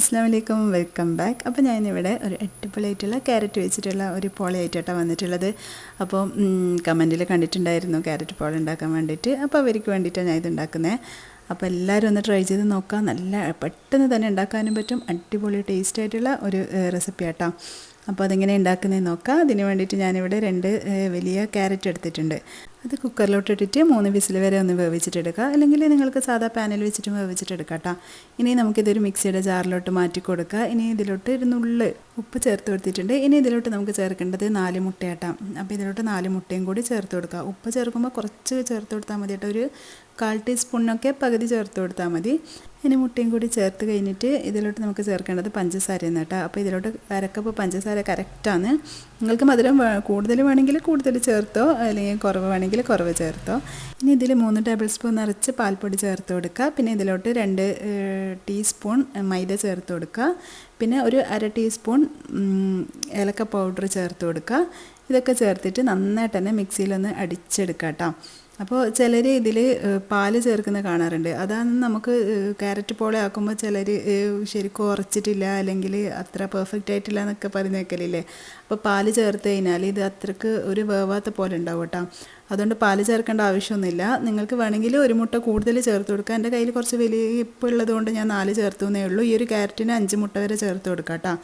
അസ്സാം welcome back. അപ്പോൾ ഞാനിവിടെ ഒരു അടിപൊളിയായിട്ടുള്ള ക്യാരറ്റ് വെച്ചിട്ടുള്ള ഒരു പോളയായിട്ടാണ് വന്നിട്ടുള്ളത്. അപ്പോൾ കമന്റിൽ കണ്ടിട്ടുണ്ടായിരുന്നു ക്യാരറ്റ് പോള ഉണ്ടാക്കാൻ വേണ്ടിയിട്ട്. അപ്പോൾ അവർക്ക് വേണ്ടിയിട്ടാണ് ഞാൻ ഇത് ഉണ്ടാക്കുന്നത്. അപ്പോൾ എല്ലാവരും ഒന്ന് ട്രൈ ചെയ്ത് നോക്കാം നല്ല പെട്ടെന്ന് തന്നെ ഉണ്ടാക്കാനും പറ്റും. അടിപൊളി ടേസ്റ്റ് ആയിട്ടുള്ള ഒരു റെസിപ്പി ആട്ടോ. അപ്പോൾ അതെങ്ങനെ ഉണ്ടാക്കുന്നതെന്ന് നോക്കാം. അതിന് വേണ്ടിയിട്ട് ഞാനിവിടെ രണ്ട് വലിയ ക്യാരറ്റ് എടുത്തിട്ടുണ്ട്. അത് കുക്കറിലോട്ട് ഇട്ടിട്ട് മൂന്ന് വിസിൽ വരെ ഒന്ന് വേവിച്ചിട്ടെടുക്കുക. അല്ലെങ്കിൽ നിങ്ങൾക്ക് സാധാ പാനിൽ വെച്ചിട്ട് വേവിച്ചിട്ടെടുക്കാം കേട്ടോ ഇനി നമുക്കിതൊരു മിക്സിയുടെ ജാറിലോട്ട് മാറ്റി കൊടുക്കുക. ഇനി ഇതിലോട്ട് ഒരു ഉപ്പ് ചേർത്ത് കൊടുത്തിട്ടുണ്ട്. ഇനി ഇതിലോട്ട് നമുക്ക് ചേർക്കേണ്ടത് നാല് മുട്ടയാട്ടാം. അപ്പോൾ ഇതിലോട്ട് നാല് മുട്ടയും കൂടി ചേർത്ത് കൊടുക്കുക. ഉപ്പ് ചേർക്കുമ്പോൾ കുറച്ച് ചേർത്ത് കൊടുത്താൽ മതി കേട്ടോ ഒരു കാൽ ടീസ്പൂണൊക്കെ പകുതി ചേർത്ത് കൊടുത്താൽ മതി. ഇനി മുട്ടയും കൂടി ചേർത്ത് കഴിഞ്ഞിട്ട് ഇതിലോട്ട് നമുക്ക് ചേർക്കേണ്ടത് പഞ്ചസാരയാണ് കേട്ടോ. അപ്പോൾ ഇതിലോട്ട് അരക്കപ്പ് പഞ്ചസാര കറക്റ്റാണ് നിങ്ങൾക്ക് മധുരം കൂടുതൽ വേണമെങ്കിൽ കൂടുതൽ ചേർത്തോ അല്ലെങ്കിൽ കുറവ് വേണമെങ്കിൽ കുറവ് ചേർത്തോ. ഇനി ഇതിൽ മൂന്ന് ടേബിൾ സ്പൂൺ നിറച്ച് പാൽപ്പൊടി ചേർത്ത് കൊടുക്കുക. പിന്നെ ഇതിലോട്ട് രണ്ട് ടീസ്പൂൺ മൈദ ചേർത്ത് കൊടുക്കുക. പിന്നെ ഒരു അര ടീസ്പൂൺ ഏലക്ക പൗഡർ ചേർത്ത് കൊടുക്കുക. ഇതൊക്കെ ചേർത്തിട്ട് നന്നായിട്ട് തന്നെ മിക്സിയിലൊന്ന് അടിച്ചെടുക്കുക കേട്ടോ അപ്പോൾ ചിലർ ഇതിൽ പാൽ ചേർക്കുന്ന കാണാറുണ്ട്. അതാണ് നമുക്ക് ക്യാരറ്റ് പോളെ ആക്കുമ്പോൾ ചിലർ ശരിക്കും ഉറച്ചിട്ടില്ല അല്ലെങ്കിൽ അത്ര പെർഫെക്റ്റ് ആയിട്ടില്ല എന്നൊക്കെ പറഞ്ഞേക്കലില്ലേ? അപ്പോൾ പാൽ ചേർത്ത് കഴിഞ്ഞാൽ ഇത് അത്രയ്ക്ക് ഒരു വേവാത്ത പോലെ ഉണ്ടാവും കേട്ടോ അതുകൊണ്ട് പാൽ ചേർക്കേണ്ട ആവശ്യമൊന്നുമില്ല. നിങ്ങൾക്ക് വേണമെങ്കിൽ ഒരു മുട്ട കൂടുതൽ ചേർത്ത് കൊടുക്കുക എന്റെ കയ്യിൽ കുറച്ച് വലിയ ഇപ്പുള്ളത് കൊണ്ട് ഞാൻ നാല് ചേർത്തു എന്നേ ഉള്ളൂ. ഈ ഒരു ക്യാരറ്റിന് അഞ്ച് മുട്ട വരെ ചേർത്ത് കൊടുക്കാം കേട്ടോ.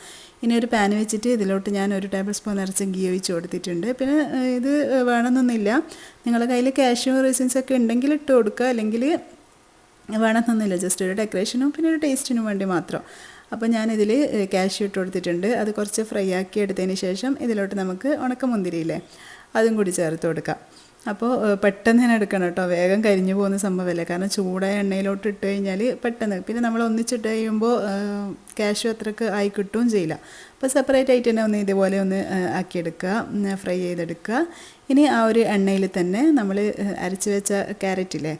ഇനി ഒരു പാൻ വെച്ചിട്ട് ഇതിലോട്ട് ഞാൻ ഒരു ടേബിൾ സ്പൂൺ നിറച്ച് ഗീ ഒഴിച്ച് കൊടുത്തിട്ടുണ്ട്. പിന്നെ ഇത് വേണമെന്നൊന്നുമില്ല. നിങ്ങളുടെ കയ്യിൽ കാഷ്യൂ റീസൺസ് ഒക്കെ ഉണ്ടെങ്കിൽ ഇട്ട് കൊടുക്കുക. അല്ലെങ്കിൽ വേണമെന്നൊന്നുമില്ല. ജസ്റ്റ് ഒരു ഡെക്കറേഷനും പിന്നെ ഒരു ടേസ്റ്റിനും വേണ്ടി മാത്രം. അപ്പോൾ ഞാനിതിൽ കാഷ്യൂ ഇട്ട് കൊടുത്തിട്ടുണ്ട്. അത് കുറച്ച് ഫ്രൈ ആക്കി എടുത്തതിന് ശേഷം ഇതിലോട്ട് നമുക്ക് ഉണക്കമുന്തിരിയില്ലേ അതും കൂടി ചേർത്ത് കൊടുക്കാം. അപ്പോൾ പെട്ടെന്ന് തന്നെ എടുക്കണം കേട്ടോ. വേഗം കരിഞ്ഞു പോകുന്ന സംഭവമല്ലേ? കാരണം ചൂടായ എണ്ണയിലോട്ട് ഇട്ട് കഴിഞ്ഞാൽ പെട്ടെന്ന്. പിന്നെ നമ്മൾ ഒന്നിച്ചിട്ട് കഴിയുമ്പോൾ ക്യാഷ് അത്രയ്ക്ക് ആയി കിട്ടുകയും ചെയ്യില്ല. അപ്പോൾ സെപ്പറേറ്റ് ആയിട്ട് തന്നെ ഒന്ന് ഇതുപോലെ ഒന്ന് ആക്കിയെടുക്കുക ഫ്രൈ ചെയ്തെടുക്കുക. ഇനി ആ ഒരു എണ്ണയിൽ തന്നെ നമ്മൾ അരച്ച് വെച്ച ക്യാരറ്റില്ലേ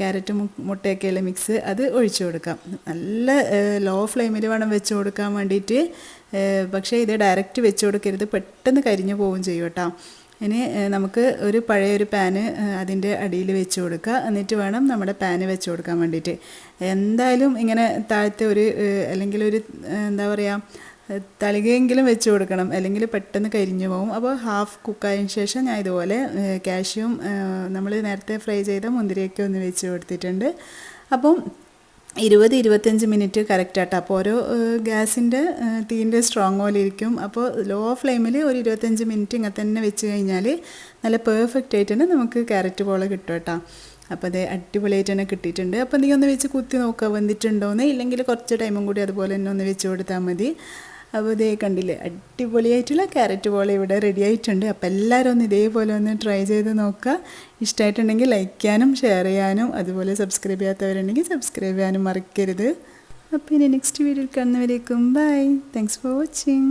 ക്യാരറ്റ് മുട്ടയൊക്കെയുള്ള മിക്സ് അത് ഒഴിച്ചു കൊടുക്കാം. നല്ല ലോ ഫ്ലെയിമിൽ വേണം വെച്ച് കൊടുക്കാൻ വേണ്ടിയിട്ട്. പക്ഷേ ഇത് ഡയറക്റ്റ് വെച്ച് കൊടുക്കരുത്. പെട്ടെന്ന് കരിഞ്ഞു പോവുകയും ചെയ്യും കേട്ടോ. ഇനി നമുക്ക് ഒരു പഴയ ഒരു പാന് അതിന്റെ അടിയിൽ വെച്ച് കൊടുക്കുക. എന്നിട്ട് വേണം നമ്മുടെ പാന് വെച്ച് കൊടുക്കാൻ വേണ്ടിയിട്ട്. എന്തായാലും ഇങ്ങനെ താഴത്തെ ഒരു അല്ലെങ്കിൽ ഒരു എന്താ പറയുക തളികയെങ്കിലും വെച്ച് കൊടുക്കണം. അല്ലെങ്കിൽ പെട്ടെന്ന് കരിഞ്ഞു പോകും അപ്പോൾ ഹാഫ് കുക്കായതിന് ശേഷം ഞാൻ ഇതുപോലെ കാഷ്യും നമ്മൾ നേരത്തെ ഫ്രൈ ചെയ്ത മുന്തിരിയൊക്കെ ഒന്ന് വെച്ച് കൊടുത്തിട്ടുണ്ട്. അപ്പം ഇരുപത് ഇരുപത്തഞ്ച് മിനിറ്റ് കറക്റ്റ് ആട്ടോ. അപ്പോൾ ഓരോ ഗ്യാസിന്റെ തീന്റെ സ്ട്രോങ് പോലെ ഇരിക്കും. അപ്പോൾ ലോ ഫ്ലെയിമിൽ ഒരു ഇരുപത്തഞ്ച് മിനിറ്റ് ഇങ്ങനെ തന്നെ വെച്ച് കഴിഞ്ഞാൽ നല്ല പെർഫെക്റ്റ് ആയിട്ട് തന്നെ നമുക്ക് ക്യാരറ്റ് പോലെ കിട്ടും കേട്ടോ. അപ്പോൾ അത് അടിപൊളിയായിട്ട് തന്നെ കിട്ടിയിട്ടുണ്ട്. അപ്പോൾ നീ ഒന്ന് വെച്ച് കുത്തി നോക്കുക വന്നിട്ടുണ്ടോയെന്ന് ഇല്ലെങ്കിൽ കുറച്ച് ടൈമും കൂടി അതുപോലെ തന്നെ ഒന്ന് വെച്ച് കൊടുത്താൽ മതി. അപ്പോൾ ഇതേ കണ്ടില്ലേ അടിപൊളിയായിട്ടുള്ള ക്യാരറ്റ് ബോൾ ഇവിടെ റെഡി ആയിട്ടുണ്ട്. അപ്പോൾ എല്ലാവരും ഒന്ന് ഇതേപോലെ ഒന്ന് ട്രൈ ചെയ്ത് നോക്കുക. ഇഷ്ടമായിട്ടുണ്ടെങ്കിൽ ലൈക്ക് ചെയ്യാനും ഷെയർ ചെയ്യാനും അതുപോലെ സബ്സ്ക്രൈബ് ചെയ്യാത്തവരുണ്ടെങ്കിൽ സബ്സ്ക്രൈബ് ചെയ്യാനും മറക്കരുത്. അപ്പോൾ ഇനി നെക്സ്റ്റ് വീഡിയോയിൽ കാണുന്നവരേക്കും ബൈ താങ്ക്സ് ഫോർ വാച്ചിങ്